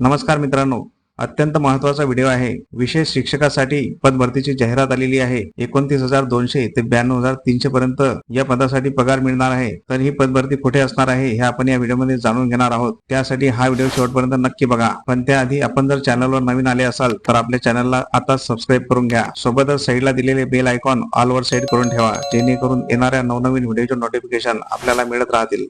नमस्कार मित्रांनो अत्यंत महत्त्वाचा व्हिडिओ आहे. विशेष शिक्षकासाठी पदभरतीची जाहिरात आलेली आहे. एकोणतीस हजार दोनशे ते ब्याण्णव हजार तीनशे पर्यंत या पदासाठी पगार मिळणार आहे. तर ही पदभरती कुठे असणार आहे हे आपण या व्हिडिओमध्ये जाणून घेणार आहोत. त्यासाठी हा व्हिडिओ शेवटपर्यंत नक्की बघा. पण त्याआधी आपण जर चॅनलवर नवीन आले असाल तर आपल्या चॅनलला आता सबस्क्राईब करून घ्या. सोबतच साईडला दिलेले बेल आयकॉन ऑलवर सेट करून ठेवा जेणेकरून येणाऱ्या नवनवीन व्हिडिओचे नोटिफिकेशन आपल्याला मिळत राहतील.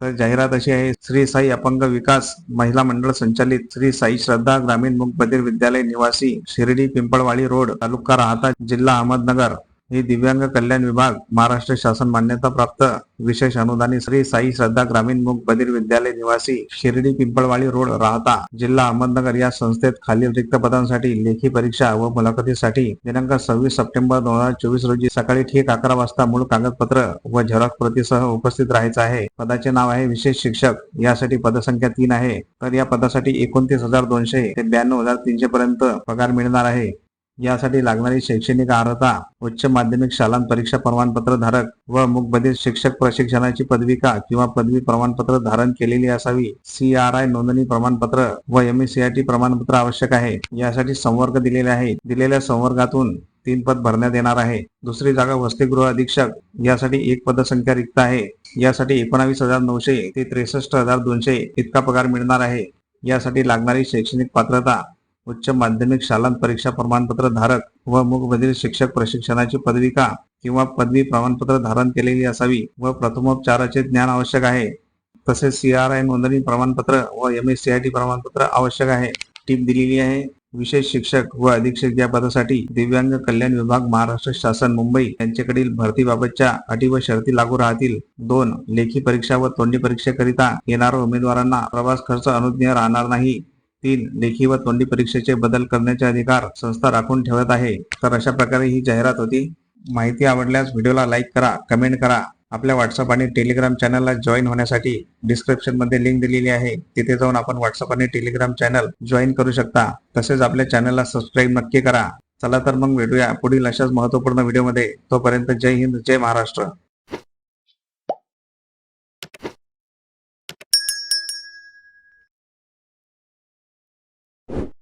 तर जाहिरात अशी आहे श्री साई अपंग विकास महिला मंडळ संचालित श्री साई श्रद्धा ग्रामीण मुख बधिर विद्यालय निवासी शिर्डी पिंपळवाडी रोड तालुका राहता जिल्हा अहमदनगर. ही दिव्यांग कल्याण विभाग महाराष्ट्र शासन मान्यता प्राप्त विशेष अनुदानी श्री साई श्रद्धा ग्रामीण मुख बधिर विद्यालय निवासी शिर्डी पिंपळवाडी रोड राहता जिल्हा अहमदनगर या संस्थेत खालील रिक्त पदांसाठी लेखी परीक्षा व मुलाखतीसाठी दिनांक सव्वीस सप्टेंबर दोन हजार चोवीस रोजी सकाळी ठीक अकरा वाजता मूळ कागदपत्र व झेरॉक्स प्रतीसह उपस्थित राहायचं आहे. पदाचे नाव आहे विशेष शिक्षक. यासाठी पदसंख्या तीन आहे. तर या पदासाठी एकोणतीस हजार दोनशे ते ब्याण्णव हजार तीनशे पर्यंत पगार मिळणार आहे. यासाठी लागणारी शैक्षणिक अर्हता उच्च माध्यमिक शालांत परीक्षा प्रमाणपत्र धारक व मुखबधिर शिक्षक प्रशिक्षणाची पदविका किंवा पदवी प्रमाणपत्र धारण केलेली असावी. सी आर आय नोंदणी प्रमाणपत्र व एम एस प्रमाणपत्र आवश्यक आहे. यासाठी संवर्ग दिलेले आहे दिलेल्या संवर्गातून तीन पद भरण्यात येणार आहे. दुसरी जागा वसतिगृह अधीक्षक यासाठी एक पदसंख्या रिक्त आहे. यासाठी एकोणावीस हजार नऊशे ते त्रेसष्ट हजार दोनशे इतका पगार मिळणार आहे. यासाठी लागणारी शैक्षणिक पात्रता उच्च माध्यमिक शालांत परीक्षा प्रमाणपत्र धारक व मुखबधिर शिक्षक प्रशिक्षणाची पदविका किंवा पदवी प्रमाणपत्र धारण केलेली असावी व प्रथमोपचाराचे ज्ञान आवश्यक आहे? तसेच सी आर आय नोंदणी प्रमाणपत्र व M S C I T प्रमाणपत्र आवश्यक आहे. टीप दिलेली आहे. विशेष शिक्षक व अधीक्षक या पदासाठी दिव्यांग कल्याण विभाग महाराष्ट्र शासन मुंबई यांच्याकडील भरतीबाबतच्या अटी व शर्ती लागू राहतील. दोन लेखी परीक्षा व तोंडी परीक्षेकरिता येणाऱ्या उमेदवारांना प्रवास खर्च अनुज्ञेय राहणार नाही. तीन लेखी व तोंडी परीक्षेचे बदल करण्याचे अधिकार संस्था राखून ठेवत आहे. तर अशा प्रकारे ही जाहिरात होती. माहिती आवडल्यास व्हिडिओला लाईक करा कमेंट करा. आपल्या व्हॉट्सअप आणि टेलिग्राम चॅनलला जॉईन होण्यासाठी डिस्क्रिप्शनमध्ये लिंक दिलेली आहे. तिथे जाऊन आपण व्हॉट्सअप आणि टेलिग्राम चॅनल जॉईन करू शकता. तसेच आपल्या चॅनलला सबस्क्राईब नक्की करा. चला तर मग भेटूया पुढील अशाच महत्त्वपूर्ण व्हिडिओमध्ये तोपर्यंत जय हिंद जय महाराष्ट्र.